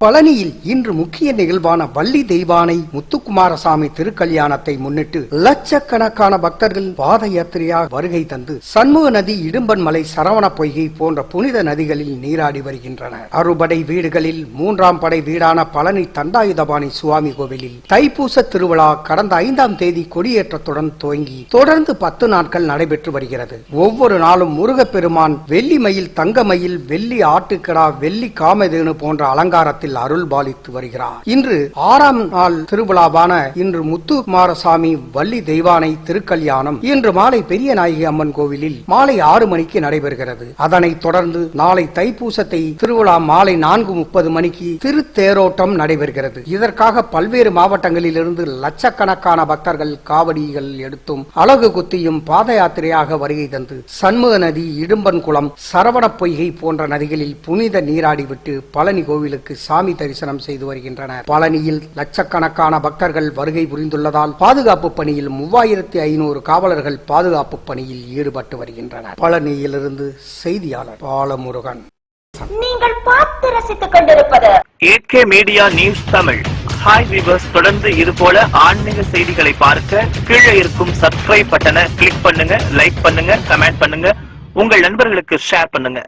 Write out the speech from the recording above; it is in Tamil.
பழனியில் இன்று முக்கிய நிகழ்வான வள்ளி தெய்வானை முத்துக்குமாரசாமி திருக்கல்யாணத்தை முன்னிட்டு லட்சக்கணக்கான பக்தர்கள் பாத யாத்திரையாக வருகை தந்து சண்முக நதி இடும்பன் மலை சரவண பொய்கை போன்ற புனித நதிகளில் நீராடி வருகின்றனர். அறுபடை வீடுகளில் மூன்றாம் படை வீடான பழனி தண்டாயுதபாணி சுவாமி கோவிலில் தைப்பூச திருவிழா கடந்த ஐந்தாம் தேதி கொடியேற்றத்துடன் துவங்கி தொடர்ந்து பத்து நாட்கள் நடைபெற்று வருகிறது. ஒவ்வொரு நாளும் முருகப்பெருமான் வெள்ளி மயில் தங்க மயில் வெள்ளி ஆட்டுக்கடா வெள்ளி காமதேனு போன்ற அலங்காரத்தில் அருள் பாலித்து வருகிறார். இன்று ஆறாம் நாள் திருவிழாவான இன்று முத்துக்குமாரசாமி வள்ளி தெய்வானை திருக்கல்யாணம் இன்று மாலை பெரிய நாயகி அம்மன் கோவிலில் மாலை ஆறு மணிக்கு நடைபெறுகிறது. அதனைத் தொடர்ந்து நாளை தைப்பூசத்தை திருவிழா மாலை நான்கு முப்பது மணிக்கு திருத்தேரோட்டம் நடைபெறுகிறது. இதற்காக பல்வேறு மாவட்டங்களில் இருந்து லட்சக்கணக்கான பக்தர்கள் காவடிகள் எடுத்தும் அழகு குத்தியும் பாத யாத்திரையாக வருகை தந்து சண்முக நதி இடும்பன் குளம் சரவண பொய்கை போன்ற நதிகளில் புனித நீராடிவிட்டு பழனி கோவிலுக்கு சாமி தரிசனம் செய்து வருகின்றனர். பழனியில் லட்சக்கணக்கான பக்தர்கள் வருகை புரிந்துள்ளதால் பாதுகாப்பு பணியில் மூவாயிரத்தி ஐநூறு காவலர்கள் பாதுகாப்பு பணியில் ஈடுபட்டு வருகின்றனர். பழனியிலிருந்து செய்தியாளர் பாலமுருகன். நீங்கள் பார்த்து ரசித்துக் கொண்டிருப்பது AK media news Tamil. Hi viewers தொடர்ந்து இது போல ஆன்மீக செய்திகளை பார்க்க கீழே இருக்கும் சப்ஸ்கிரைப் பட்டனை கிளிக் பண்ணுங்க லைக் பண்ணுங்க கமெண்ட் பண்ணுங்க. உங்கள் நண்பர்களுக்கு ஷேர் பண்ணுங்க.